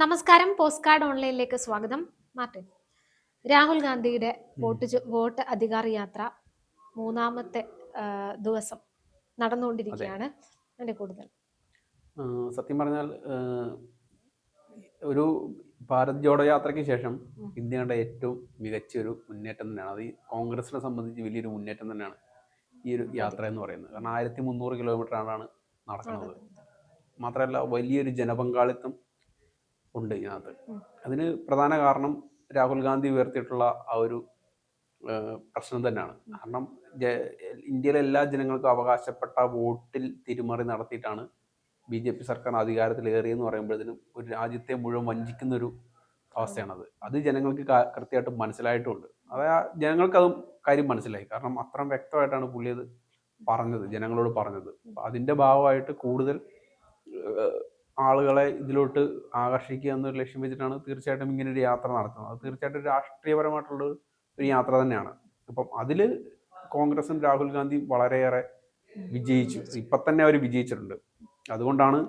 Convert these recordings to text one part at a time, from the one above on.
നമസ്കാരം post card ഓൺലൈനിലേക്ക് സ്വാഗതം. Martin Rahul ഗാന്ധിയുടെ വോട്ട് വോട്ട് അധികാര യാത്ര മൂന്നാമത്തെ ദിവസം നടന്നുകൊണ്ടിരിക്കുകയാണ്. അതിന്റെ കൂടുതൽ. സത്യം പറഞ്ഞാൽ ഒരു ഭാരത് ജോഡോ യാത്രയ്ക്ക് ശേഷം ഇന്ത്യ ഇന്ത്യയുടെ ഏറ്റവും മികച്ച ഒരു മുന്നേറ്റം തന്നെയാണ്. അത് കോൺഗ്രസിനെ സംബന്ധിച്ച് വലിയൊരു മുന്നേറ്റം തന്നെയാണ് ഈ ഒരു യാത്ര എന്ന് പറയുന്നത്. കാരണം ആയിരത്തി മുന്നൂറ് കിലോമീറ്ററാണ് നടക്കുന്നത്. മാത്രമല്ല വലിയൊരു ജനപങ്കാളിത്തം ഉണ്ട് ഇതിനകത്ത്. അതിന് പ്രധാന കാരണം രാഹുൽ ഗാന്ധി ഉയർത്തിയിട്ടുള്ള ആ ഒരു പ്രശ്നം തന്നെയാണ്. കാരണം ഇന്ത്യയിലെ എല്ലാ ജനങ്ങൾക്കും അവകാശപ്പെട്ട വോട്ടിൽ തിരിമറി നടത്തിയിട്ടാണ് ബി ജെ പി സർക്കാർ അധികാരത്തിലേറിയെന്ന് പറയുമ്പോഴത്തേനും ഒരു രാജ്യത്തെ മുഴുവൻ വഞ്ചിക്കുന്ന ഒരു അവസ്ഥയാണത് അത് ജനങ്ങൾക്ക് കൃത്യമായിട്ട് മനസ്സിലായിട്ടുമുണ്ട് അത് ജനങ്ങൾക്ക് അതും കാര്യം മനസ്സിലായി. കാരണം അത്രയും വ്യക്തമായിട്ടാണ് പുള്ളി അത് പറഞ്ഞത് ജനങ്ങളോട് പറഞ്ഞത്. അതിന്റെ ഭാഗമായിട്ട് കൂടുതൽ ആളുകളെ ഇതിലോട്ട് ആകർഷിക്കുക എന്നൊരു ലക്ഷ്യം വെച്ചിട്ടാണ് തീർച്ചയായിട്ടും ഇങ്ങനെ ഒരു യാത്ര നടത്തുന്നത് അത് തീർച്ചയായിട്ടും രാഷ്ട്രീയപരമായിട്ടുള്ള ഒരു യാത്ര തന്നെയാണ്. അപ്പം അതിൽ കോൺഗ്രസും രാഹുൽ ഗാന്ധി വളരെയേറെ വിജയിച്ചു. ഇപ്പം തന്നെ അവർ വിജയിച്ചിട്ടുണ്ട്. അതുകൊണ്ടാണ്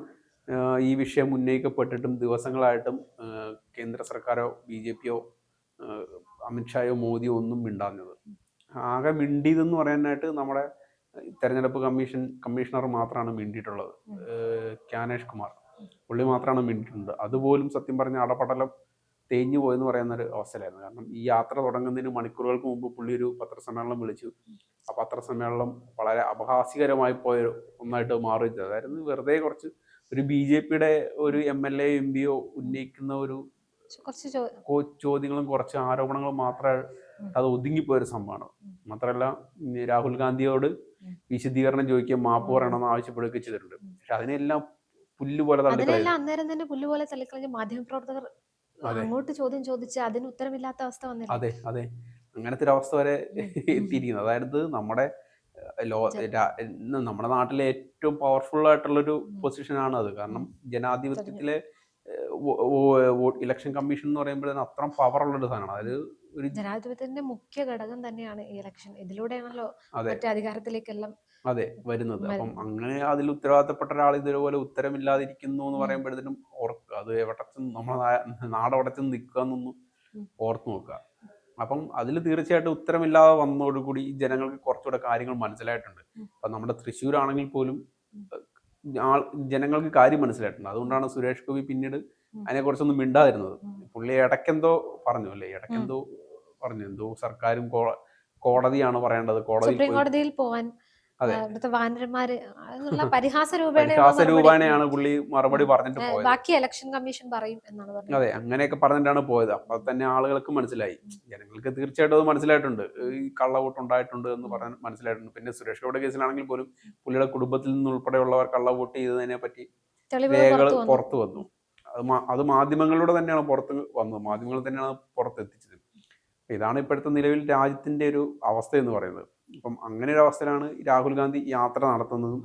ഈ വിഷയം ഉന്നയിക്കപ്പെട്ടിട്ടും ദിവസങ്ങളായിട്ടും കേന്ദ്ര സർക്കാരോ ബി ജെ പിയോ അമിത്ഷായോ മോദിയോ ഒന്നും മിണ്ടാഞ്ഞത്. ആകെ മിണ്ടിയതെന്ന് പറയാനായിട്ട് നമ്മുടെ തെരഞ്ഞെടുപ്പ് കമ്മീഷൻ കമ്മീഷണർ മാത്രമാണ് മിണ്ടിയിട്ടുള്ളത്. ക്യാനേഷ് കുമാർ. പുള്ളി മാത്രമാണ് മിണ്ടിട്ടുണ്ട് അതുപോലും സത്യം പറഞ്ഞ അടപടലം തേഞ്ഞു പോയെന്ന് പറയുന്ന ഒരു അവസ്ഥയിലായിരുന്നു. കാരണം ഈ യാത്ര തുടങ്ങുന്നതിന് മണിക്കൂറുകൾക്ക് മുമ്പ് പുള്ളി ഒരു പത്രസമ്മേളനം വിളിച്ചു. ആ പത്രസമ്മേളനം വളരെ അപഹാസ്യകരമായി പോയ ഒന്നായിട്ട് മാറുകയും ചെയ്തു അതായത് വെറുതെ കുറച്ച് ഒരു ബി ജെ പിയുടെ ഒരു എം എൽ എ എം പിയോ ഉന്നയിക്കുന്ന ഒരു ചോദ്യങ്ങളും കുറച്ച് ആരോപണങ്ങളും മാത്രമേ അത് ഒതുങ്ങിപ്പോയൊരു സംഭവമാണ്. മാത്രമല്ല രാഹുൽ ഗാന്ധിയോട് വിശദീകരണം ചോദിക്കുകയും മാപ്പ് പറയണമെന്ന് ആവശ്യപ്പെടുകയൊക്കെ ചെയ്തിട്ടുണ്ട്. പക്ഷെ അതിനെല്ലാം പുല്ല് പോലെ അതിനെല്ലാം അന്നേരം തന്നെ പുല്ലുപോലെ തള്ളിക്കളഞ്ഞ് മാധ്യമപ്രവർത്തകർ. അങ്ങോട്ട് ചോദ്യം ചോദിച്ച് അതിന് ഉത്തരമില്ലാത്ത അവസ്ഥ വന്നില്ല? അതെ അതെ. അങ്ങനത്തെ ഒരു അവസ്ഥ വരെ എത്തിയിരിക്കുന്നു. അതായത് നമ്മുടെ ലോ നമ്മുടെ നാട്ടിലെ ഏറ്റവും പവർഫുൾ ആയിട്ടുള്ളൊരു പൊസിഷനാണ് അത്. കാരണം ജനാധിപത്യത്തിലെ ഇലക്ഷൻ കമ്മീഷൻ എന്ന് പറയുമ്പോൾ അത്ര പവർ ഉള്ളൊരു സാധനമാണ്. അതായത് ഒരു ജനാധിപത്യത്തിന്റെ മുഖ്യ ഘടകം തന്നെയാണ് ഈ ഇലക്ഷൻ ഇതിലൂടെയാണല്ലോ മറ്റേ അധികാരത്തിലേക്കെല്ലാം അതെ വരുന്നത്. അപ്പം അങ്ങനെ അതിൽ ഉത്തരവാദിത്തപ്പെട്ട ഒരാൾ ഇതേപോലെ ഉത്തരമില്ലാതിരിക്കുന്നു എന്ന് പറയുമ്പോഴത്തേനും ഓർക്കുക അത് എവിടെ നമ്മൾ നമ്മുടെ നാ- ചെന്ന് നിൽക്കുക എന്നൊന്ന്. ഓർത്ത് നോക്കുക. അപ്പം അതിൽ തീർച്ചയായിട്ടും ഉത്തരമില്ലാതെ വന്നതോടുകൂടി ജനങ്ങൾക്ക് കുറച്ചുകൂടെ കാര്യങ്ങൾ മനസ്സിലായിട്ടുണ്ട്. അപ്പൊ നമ്മുടെ തൃശ്ശൂരാണെങ്കിൽ പോലും ജനങ്ങൾക്ക് കാര്യം മനസ്സിലായിട്ടുണ്ട്. അതുകൊണ്ടാണ് സുരേഷ് ഗോപി പിന്നീട് അതിനെ അതിനെക്കുറിച്ചൊന്നും മിണ്ടാതിരുന്നത്. പുള്ളി ഇടയ്ക്കെന്തോ പറഞ്ഞു അല്ലേ? ഇടയ്ക്കെന്തോ പറഞ്ഞു. എന്തോ സർക്കാരും കോടതിയാണ് പറയേണ്ടത്. കോടതി പോവാൻ വാനരന്മാര് പരിഹാസ രൂപേണ പരിഹാസ രൂപേണയാണ് പുള്ളി മറുപടി പറഞ്ഞിട്ട് പോയത്. ബാക്കി ഇലക്ഷൻ കമ്മീഷൻ പറയും എന്നാണ് പറഞ്ഞത്. അതെ അങ്ങനെയൊക്കെ പറഞ്ഞിട്ടാണ് പോയത്. അപ്പൊ തന്നെ ആളുകൾക്ക് മനസ്സിലായി. ജനങ്ങൾക്ക് തീർച്ചയായിട്ടും അത് മനസ്സിലായിട്ടുണ്ട്. ഈ കള്ളവോട്ട് ഉണ്ടായിട്ടുണ്ട് എന്ന് പറഞ്ഞ് മനസ്സിലായിട്ടുണ്ട്. പിന്നെ സുരേഷ് ഗോയുടെ കേസിലാണെങ്കിൽ പോലും പുള്ളിയുടെ കുടുംബത്തിൽ നിന്നുൾപ്പെടെയുള്ളവർ കള്ളവോട്ട് ചെയ്തതിനെ പറ്റി രേഖകൾ പുറത്തു വന്നു. വന്നു. അത് അത് മാധ്യമങ്ങളിലൂടെ തന്നെയാണ് പുറത്ത് വന്നത്. മാധ്യമങ്ങൾ തന്നെയാണ് പുറത്തെത്തിച്ചത്. ഇതാണ് ഇപ്പോഴത്തെ നിലവിൽ രാജ്യത്തിന്റെ ഒരു അവസ്ഥ എന്ന് പറയുന്നത്. അപ്പം അങ്ങനെ ഒരു അവസ്ഥയിലാണ് രാഹുൽ ഗാന്ധി യാത്ര നടത്തുന്നതും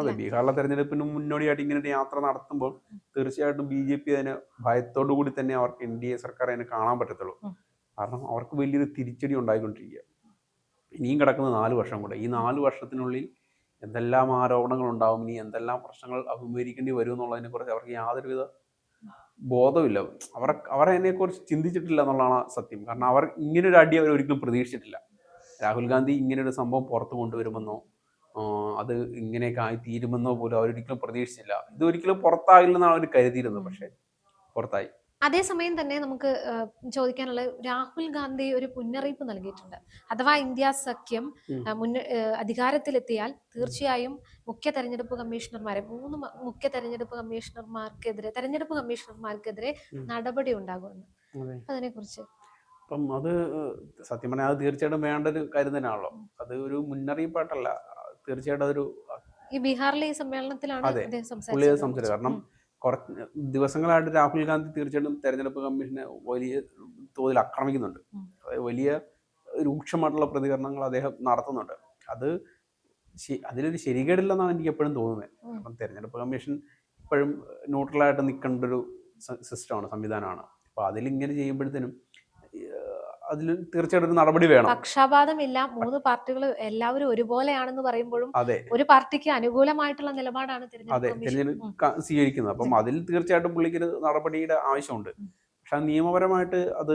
അതെ? ബീഹാറിലെ തെരഞ്ഞെടുപ്പിന് മുന്നോടിയായിട്ട് ഇങ്ങനെ ഒരു യാത്ര നടത്തുമ്പോൾ തീർച്ചയായിട്ടും ബി ജെ പി അതിന് ഭയത്തോടു കൂടി തന്നെ അവർക്ക് എൻ ഡി എ സർക്കാർ അതിനെ കാണാൻ പറ്റത്തുള്ളൂ. കാരണം അവർക്ക് വലിയൊരു തിരിച്ചടി ഉണ്ടായിക്കൊണ്ടിരിക്കുക. ഇനിയും കിടക്കുന്ന നാല് വർഷം കൂടെ. ഈ നാല് വർഷത്തിനുള്ളിൽ എന്തെല്ലാം ആരോപണങ്ങൾ ഉണ്ടാവും? ഇനി എന്തെല്ലാം പ്രശ്നങ്ങൾ അഭിമുഖീകരിക്കേണ്ടി വരും എന്നുള്ളതിനെ കുറിച്ച് അവർക്ക് യാതൊരുവിധ ബോധമില്ല. അവർ അവർ അതിനെക്കുറിച്ച് ചിന്തിച്ചിട്ടില്ല എന്നുള്ളതാണ് സത്യം. കാരണം അവർ ഇങ്ങനൊരു അടി അവർ ഒരിക്കലും പ്രതീക്ഷിച്ചിട്ടില്ല. രാഹുൽ ഗാന്ധി ഇങ്ങനൊരു സംഭവം പുറത്തു കൊണ്ടുവരുമെന്നോ അത് ഇങ്ങനെയൊക്കെ ആയി തീരുമെന്നോ പോലും അവരൊരിക്കലും പ്രതീക്ഷിച്ചില്ല. ഇതൊരിക്കലും പുറത്താകില്ലെന്നാണ് അവർ കരുതിയിരുന്നത്. പക്ഷേ പുറത്തായി. അതേസമയം തന്നെ നമുക്ക് ചോദിക്കാനുള്ള രാഹുൽ ഗാന്ധി ഒരു മുന്നറിയിപ്പ് നൽകിയിട്ടുണ്ട്. അഥവാ ഇന്ത്യ സഖ്യം മുന്ന അധികാരത്തിലെത്തിയാൽ തീർച്ചയായും മുഖ്യ തെരഞ്ഞെടുപ്പ് കമ്മീഷണർമാരെ മൂന്ന് മുഖ്യ തെരഞ്ഞെടുപ്പ് കമ്മീഷണർമാർക്കെതിരെ തെരഞ്ഞെടുപ്പ് കമ്മീഷണർമാർക്കെതിരെ. നടപടി ഉണ്ടാകുമെന്ന്. അതിനെ കുറിച്ച് അപ്പം അത് സത്യം പറഞ്ഞാൽ അത് തീർച്ചയായിട്ടും വേണ്ട ഒരു കാര്യം തന്നെയാണല്ലോ. അത് ഒരു മുന്നറിയിപ്പായിട്ടല്ല. തീർച്ചയായിട്ടും അതൊരു ഈ ബീഹാറിലെ ഈ സമ്മേളനത്തിലാണ് സംസാരിച്ചത്. കാരണം കുറച്ച് ദിവസങ്ങളായിട്ട് രാഹുൽ ഗാന്ധി തീർച്ചയായിട്ടും തെരഞ്ഞെടുപ്പ് കമ്മീഷനെ വലിയ തോതിൽ ആക്രമിക്കുന്നുണ്ട്. വലിയ രൂക്ഷമായിട്ടുള്ള പ്രതികരണങ്ങൾ അദ്ദേഹം നടത്തുന്നുണ്ട്. അത് അതിലൊരു ശരികേടില്ലെന്നാണ് എനിക്ക് എപ്പോഴും തോന്നുന്നത് അപ്പം കാരണം തെരഞ്ഞെടുപ്പ് കമ്മീഷൻ ഇപ്പോഴും ന്യൂട്രലായിട്ട് നിൽക്കേണ്ട ഒരു സിസ്റ്റമാണ് സംവിധാനമാണ്. അപ്പോൾ അതിലിങ്ങനെ ചെയ്യുമ്പോഴത്തേനും അതിൽ തീർച്ചയായിട്ടും ഒരു നടപടി വേണം. പക്ഷപാതമില്ല. മൂന്ന് പാർട്ടികൾ എല്ലാവരും ഒരുപോലെയാണെന്ന് പറയുമ്പോഴും അതെ. ഒരു പാർട്ടിക്ക് അനുകൂലമായിട്ടുള്ള നിലപാടാണ് അതെ തിരഞ്ഞെടുപ്പ്. സ്വീകരിക്കുന്നത്. അപ്പം അതിൽ തീർച്ചയായിട്ടും പുള്ളിക്ക് ഒരു നടപടിയുടെ ആവശ്യമുണ്ട്. പക്ഷെ നിയമപരമായിട്ട് അത്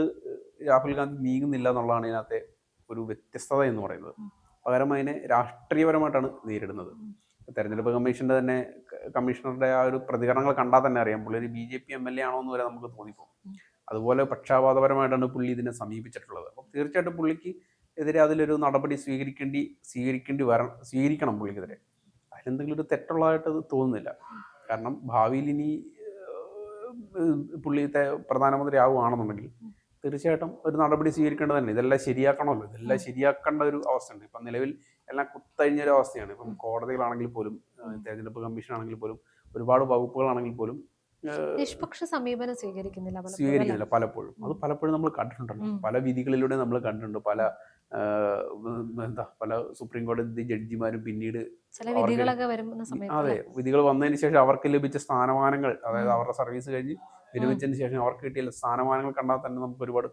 രാഹുൽ ഗാന്ധി നീങ്ങുന്നില്ല എന്നുള്ളതാണ് ഇതിനകത്തെ ഒരു വ്യത്യസ്തത എന്ന് പറയുന്നത്. പകരം അതിനെ രാഷ്ട്രീയപരമായിട്ടാണ് നേരിടുന്നത്. തെരഞ്ഞെടുപ്പ് കമ്മീഷന്റെ തന്നെ കമ്മീഷണറുടെ ആ ഒരു പ്രതികരണങ്ങൾ കണ്ടാൽ തന്നെ അറിയാം. പുള്ളി ഒരു B J P M L A ആണോ എന്ന് വരെ നമുക്ക് തോന്നിപ്പോകും. അതുപോലെ പക്ഷാപാതപരമായിട്ടാണ് പുള്ളി ഇതിനെ സമീപിച്ചിട്ടുള്ളത്. അപ്പം തീർച്ചയായിട്ടും പുള്ളിക്ക് എതിരെ അതിലൊരു നടപടി സ്വീകരിക്കേണ്ടി സ്വീകരിക്കേണ്ടി വരണം സ്വീകരിക്കണം പുള്ളിക്കെതിരെ. അതിലെന്തെങ്കിലും ഒരു തെറ്റുള്ളതായിട്ട് തോന്നുന്നില്ല. കാരണം ഭാവിയിൽ ഇനി പുള്ളിത്തെ പുള്ളി പ്രധാനമന്ത്രി ആവുകയാണെന്നുണ്ടെങ്കിൽ തീർച്ചയായിട്ടും ഒരു നടപടി സ്വീകരിക്കേണ്ടത് തന്നെ ഇതെല്ലാം ശരിയാക്കണമല്ലോ. ഇതെല്ലാം ശരിയാക്കേണ്ട ഒരു അവസ്ഥയുണ്ട്. ഇപ്പം നിലവിൽ എല്ലാം കുത്തഴിഞ്ഞ ഒരു അവസ്ഥയാണ്. ഇപ്പം കോടതികളാണെങ്കിൽ പോലും തെരഞ്ഞെടുപ്പ് കമ്മീഷൻ ആണെങ്കിൽ പോലും ഒരുപാട് വകുപ്പുകളാണെങ്കിൽ പോലും നിഷ്പക്ഷ സമീപനം സ്വീകരിക്കുന്നില്ല പലപ്പോഴും, സ്വീകരിക്കുന്നില്ല പലപ്പോഴും. അത് പലപ്പോഴും നമ്മൾ കണ്ടിട്ടുണ്ടല്ലോ. പല വിധികളിലൂടെ നമ്മൾ കണ്ടിട്ടുണ്ട്. പല എന്താ പല സുപ്രീം കോടതി ജഡ്ജിമാരും പിന്നീട് അതെ വിധികൾ വന്നതിന് ശേഷം അവർക്ക് ലഭിച്ച സ്ഥാനമാനങ്ങൾ അതായത്. അവരുടെ സർവീസ് കഴിഞ്ഞ് വിരമിച്ചതിന് ശേഷം അവർക്ക് കിട്ടിയ സ്ഥാനമാനങ്ങൾ കണ്ടാൽ തന്നെ നമുക്ക് ഒരുപാട്.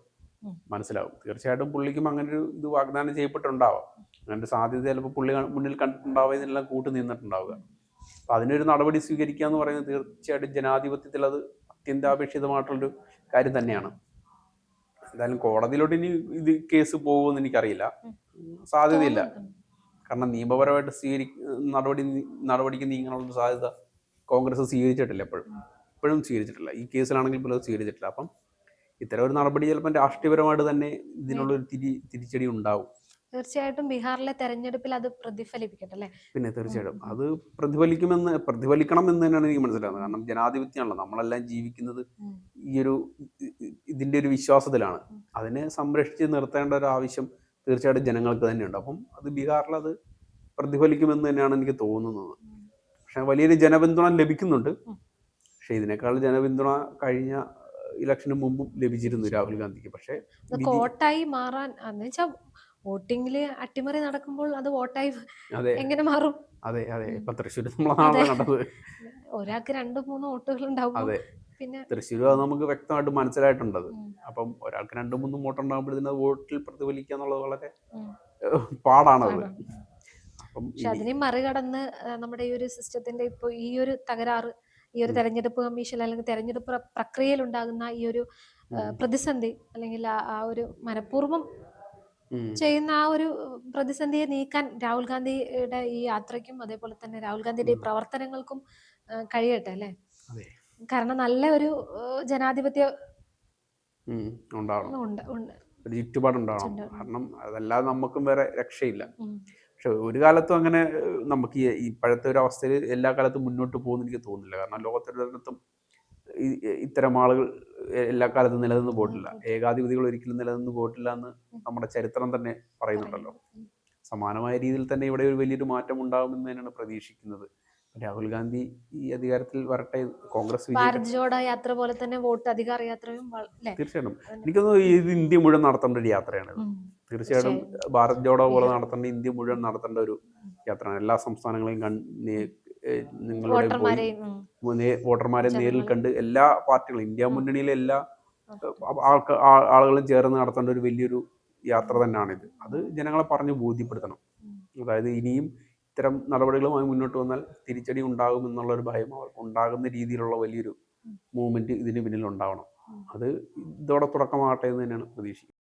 മനസ്സിലാവും. തീർച്ചയായിട്ടും പുള്ളിക്കും അങ്ങനെ ഒരു ഇത് വാഗ്ദാനം ചെയ്യപ്പെട്ടുണ്ടാവാം അങ്ങനെ സാധ്യത ചിലപ്പോൾ പുള്ളി മുന്നിൽ കണ്ടിട്ടുണ്ടാവുക ഇതെല്ലാം കൂട്ട് നിന്നിട്ടുണ്ടാവുക അപ്പൊ അതിനൊരു നടപടി സ്വീകരിക്കുക എന്ന് പറയുന്നത് തീർച്ചയായിട്ടും ജനാധിപത്യത്തിൽ അത് അത്യന്താപേക്ഷിതമായിട്ടുള്ളൊരു കാര്യം തന്നെയാണ്. എന്തായാലും കോടതിയിലോട്ട് ഇനി ഇത് കേസ് പോകുമെന്ന് എനിക്കറിയില്ല. സാധ്യതയില്ല. കാരണം നിയമപരമായിട്ട് സ്വീകരി നടപടി നടപടിക്ക് നീങ്ങാനുള്ള സാധ്യത കോൺഗ്രസ് സ്വീകരിച്ചിട്ടില്ല എപ്പോഴും. എപ്പോഴും സ്വീകരിച്ചിട്ടില്ല. ഈ കേസിലാണെങ്കിൽ പോലും സ്വീകരിച്ചിട്ടില്ല. അപ്പം ഇത്തരം ഒരു നടപടി ചിലപ്പം രാഷ്ട്രീയപരമായിട്ട് തന്നെ ഇതിനുള്ളൊരു തിരി തിരിച്ചടി ഉണ്ടാവും. തീർച്ചയായിട്ടും ബീഹാറിലെ തെരഞ്ഞെടുപ്പിൽ അത് പ്രതിഫലിപ്പിക്കട്ടെ അല്ലെ? പിന്നെ തീർച്ചയായിട്ടും. അത് പ്രതിഫലിക്കുമെന്ന് പ്രതിഫലിക്കണം എന്ന് തന്നെയാണ് എനിക്ക് മനസ്സിലാകുന്നത്. കാരണം ജനാധിപത്യമാണല്ലോ. നമ്മളെല്ലാം ജീവിക്കുന്നത് ഈ ഒരു ഇതിന്റെ ഒരു വിശ്വാസത്തിലാണ്. അതിനെ സംരക്ഷിച്ച് നിർത്തേണ്ട ഒരു ആവശ്യം തീർച്ചയായിട്ടും ജനങ്ങൾക്ക് തന്നെയുണ്ട്. അപ്പം അത് ബീഹാറിൽ അത് പ്രതിഫലിക്കുമെന്ന് തന്നെയാണ് എനിക്ക് തോന്നുന്നത്. പക്ഷെ വലിയൊരു ജനപിന്തുണ ലഭിക്കുന്നുണ്ട്. പക്ഷെ ഇതിനേക്കാൾ ജനപിന്തുണ കഴിഞ്ഞ ഇലക്ഷന് മുമ്പും ലഭിച്ചിരുന്നു രാഹുൽ ഗാന്ധിക്ക്. പക്ഷേ കോട്ടായി മാറാൻ എന്ന് വോട്ടിങ്ങിൽ അട്ടിമറി നടക്കുമ്പോൾ അത് വോട്ടായി എങ്ങനെ മാറും? അതെ അതെ. ഇപ്പൊ തൃശ്ശൂർ. ഒരാൾക്ക് രണ്ടു മൂന്ന് വോട്ടുകൾ ഉണ്ടാവും പിന്നെ തൃശ്ശൂർ അത് നമുക്ക് വ്യക്തമായിട്ട് മനസ്സിലായിട്ടുണ്ടത്. അപ്പം ഒരാൾക്ക് രണ്ടും മൂന്നും വോട്ടുണ്ടാകുമ്പോഴത്തേന് അത് വോട്ടിൽ പ്രതിഫലിക്കുക എന്നുള്ളത് വളരെ പാടാണത്. പക്ഷെ അതിനെ മറികടന്ന് നമ്മുടെ ഈ ഒരു സിസ്റ്റത്തിന്റെ ഇപ്പൊ ഈ ഒരു തകരാറ് ഈ ഒരു. തെരഞ്ഞെടുപ്പ് കമ്മീഷൻ അല്ലെങ്കിൽ തെരഞ്ഞെടുപ്പ് പ്രക്രിയയിൽ ഉണ്ടാകുന്ന ഈ ഒരു പ്രതിസന്ധി അല്ലെങ്കിൽ ആ- ഒരു മനഃപൂർവം. ചെയ്യുന്ന ആ ഒരു പ്രതിസന്ധിയെ നീക്കാൻ രാഹുൽ ഗാന്ധിയുടെ ഈ യാത്രയ്ക്കും അതേപോലെ തന്നെ രാഹുൽ ഗാന്ധിയുടെ ഈ. പ്രവർത്തനങ്ങൾക്കും കഴിയട്ടെ അല്ലെ? കാരണം നല്ല ഒരു ജനാധിപത്യ ചുറ്റുപാടുണ്ടാവണം. കാരണം അതല്ലാതെ നമുക്കും വേറെ രക്ഷയില്ല. പക്ഷെ ഒരു കാലത്തും അങ്ങനെ നമുക്ക് ഇപ്പോഴത്തെ ഒരു അവസ്ഥയിൽ എല്ലാ കാലത്തും മുന്നോട്ട് പോകുമെന്ന് എനിക്ക് തോന്നുന്നില്ല. കാരണം ലോകത്തൊരിടത്തും ഇത്തരം ആളുകൾ എല്ലാ കാലത്തും നിലനിന്ന് പോയിട്ടില്ല. ഏകാധിപതികൾ ഒരിക്കലും നിലനിന്ന് പോയിട്ടില്ല എന്ന് നമ്മുടെ ചരിത്രം തന്നെ പറയുന്നുണ്ടല്ലോ. സമാനമായ രീതിയിൽ തന്നെ ഇവിടെ ഒരു വലിയൊരു മാറ്റം ഉണ്ടാകുമെന്ന് തന്നെയാണ് പ്രതീക്ഷിക്കുന്നത്. രാഹുൽ ഗാന്ധി ഈ അധികാരത്തിൽ വരട്ടെ കോൺഗ്രസ് വിജയിക്കട്ടെ. ഭാരത് ജോഡോ യാത്ര പോലെ തന്നെ വോട്ട് അധികാര യാത്രയും? തീർച്ചയായിട്ടും. എനിക്കൊന്ന് ഇത് ഇന്ത്യ മുഴുവൻ നടത്തേണ്ട ഒരു യാത്രയാണ്. തീർച്ചയായിട്ടും ഭാരത് ജോഡോ പോലെ നടത്തേണ്ട ഇന്ത്യ മുഴുവൻ നടത്തേണ്ട ഒരു യാത്രയാണ്. എല്ലാ സംസ്ഥാനങ്ങളെയും നിങ്ങളുടെ പോയി വോട്ടർമാരെ നേരിൽ. കണ്ട് എല്ലാ പാർട്ടികളും ഇന്ത്യ. മുന്നണിയിലെ എല്ലാ ഉം. ആളുകളും ചേർന്ന് നടത്തേണ്ട ഒരു വലിയൊരു യാത്ര തന്നെയാണിത് അത് ജനങ്ങളെ പറഞ്ഞു ബോധ്യപ്പെടുത്തണം. അതായത് ഇനിയും ഇത്തരം നടപടികളുമായി മുന്നോട്ട് വന്നാൽ തിരിച്ചടി ഉണ്ടാകും എന്നുള്ള ഒരു ഭയം അവർക്ക് ഉണ്ടാകുന്ന രീതിയിലുള്ള വലിയൊരു മൂവ്മെന്റ് ഇതിന് പിന്നിൽ ഉണ്ടാവണം അത് ഇതോടെ തുടക്കമാകട്ടെ എന്ന് തന്നെയാണ് പ്രതീക്ഷിക്കുന്നത്